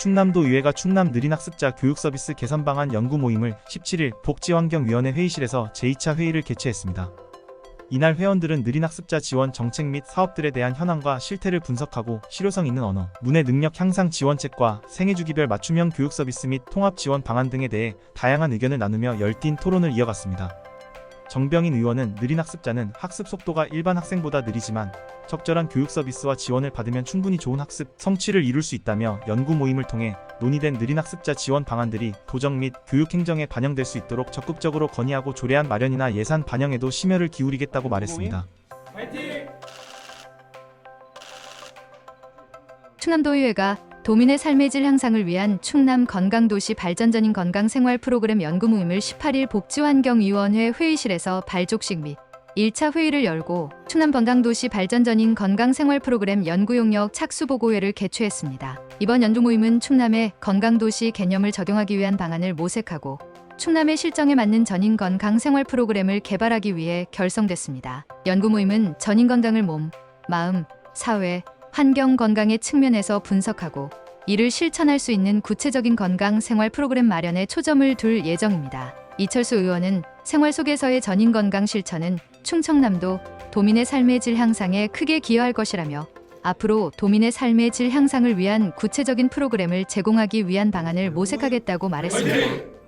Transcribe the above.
충남도 의회가 충남 느린학습자 교육서비스 개선 방안 연구 모임을 17일 복지환경위원회 회의실에서 제2차 회의를 개최했습니다. 이날 회원들은 느린학습자 지원 정책 및 사업들에 대한 현황과 실태를 분석하고 실효성 있는 언어, 문해 능력 향상 지원책과 생애주기별 맞춤형 교육 서비스 및 통합 지원 방안 등에 대해 다양한 의견을 나누며 열띤 토론을 이어갔습니다. 정병인 의원은 느린 학습자는 학습 속도가 일반 학생보다 느리지만 적절한 교육 서비스와 지원을 받으면 충분히 좋은 학습 성취를 이룰 수 있다며 연구 모임을 통해 논의된 느린 학습자 지원 방안들이 도정 및 교육 행정에 반영될 수 있도록 적극적으로 건의하고 조례안 마련이나 예산 반영에도 심혈을 기울이겠다고 말했습니다. 충남도의회가 도민의 삶의 질 향상을 위한 충남 건강도시 발전전인 건강생활 프로그램 연구 모임을 18일 복지환경위원회 회의실에서 발족식 및 1차 회의를 열고 충남 건강도시 발전전인 건강생활 프로그램 연구 용역 착수 보고회를 개최했습니다. 이번 연구 모임은 충남의 건강도시 개념을 적용하기 위한 방안을 모색하고 충남의 실정에 맞는 전인 건강 생활 프로그램을 개발하기 위해 결성됐습니다. 연구 모임은 전인 건강을 몸, 마음, 사회, 환경 건강의 측면에서 분석하고 이를 실천할 수 있는 구체적인 건강 생활 프로그램 마련에 초점을 둘 예정입니다. 이철수 의원은 생활 속에서의 전인 건강 실천은 충청남도 도민의 삶의 질 향상에 크게 기여할 것이라며 앞으로 도민의 삶의 질 향상을 위한 구체적인 프로그램을 제공하기 위한 방안을 모색하겠다고 말했습니다.